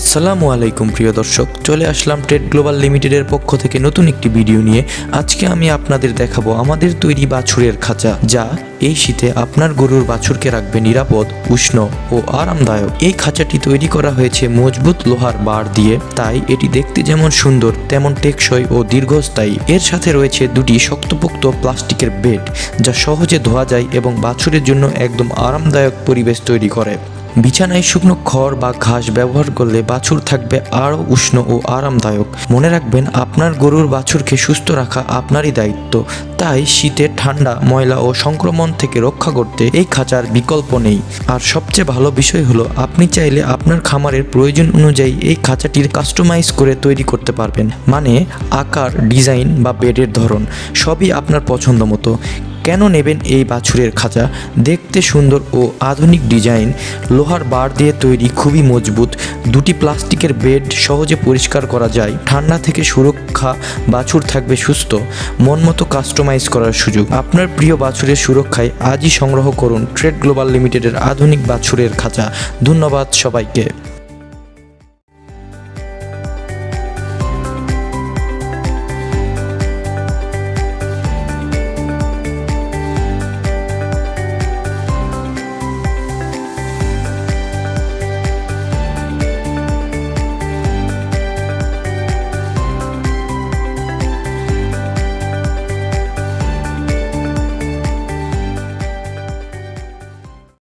আসসালামু আলাইকুম, প্রিয় দর্শক। চলে আসলাম ট্রেড গ্লোবাল লিমিটেডের পক্ষ থেকে নতুন একটি ভিডিও নিয়ে। আজকে আমি আপনাদের দেখাবো আমাদের তৈরি বাছুরের খাঁচা, যা এই শীতে আপনার গরুর বাছুরকে রাখবে নিরাপদ, উষ্ণ ও আরামদায়ক। এই খাঁচাটি তৈরি করা হয়েছে মজবুত লোহার বার দিয়ে। তাই এটি দেখতে যেমন সুন্দর, তেমন টেকসই ও দীর্ঘস্থায়ী। এর সাথে রয়েছে দুটি শক্তপোক্ত প্লাস্টিকের বেড, যা সহজে ধোয়া যায় এবং বাছুরের জন্য একদম আরামদায়ক পরিবেশ তৈরি করে। বিছানায় শুকনো খড় বা ঘাস ব্যবহার করলে বাছুর থাকবে আরও উষ্ণ ও আরামদায়ক। মনে রাখবেন, আপনার গরুর বাছুরকে সুস্থ রাখা আপনারই দায়িত্ব। তাই শীতে ঠান্ডা, ময়লা ও সংক্রমণ থেকে রক্ষা করতে এই খাঁচার বিকল্প নেই। আর সবচেয়ে ভালো বিষয় হলো, আপনি চাইলে আপনার খামারের প্রয়োজন অনুযায়ী এই খাঁচাটির কাস্টমাইজ করে তৈরি করতে পারবেন। মানে আকার, ডিজাইন বা বেডের ধরন, সবই আপনার পছন্দ মতো। কেন নেবেন এই বাছুরের খাঁচা? দেখতে সুন্দর ও আধুনিক ডিজাইন। লোহার বার দিয়ে তৈরি খুবই মজবুত। দুটি প্লাস্টিকের বেড সহজে পরিষ্কার করা যায়। ঠান্ডা থেকে সুরক্ষা বাছুর থাকবে সুস্থ। মন মতো কাস্টমাইজ করার সুযোগ। আপনার প্রিয় বাছুরের সুরক্ষায় আজই সংগ্রহ করুন ট্রেড গ্লোবাল লিমিটেডের আধুনিক বাছুরের খাঁচা। ধন্যবাদ সবাইকে।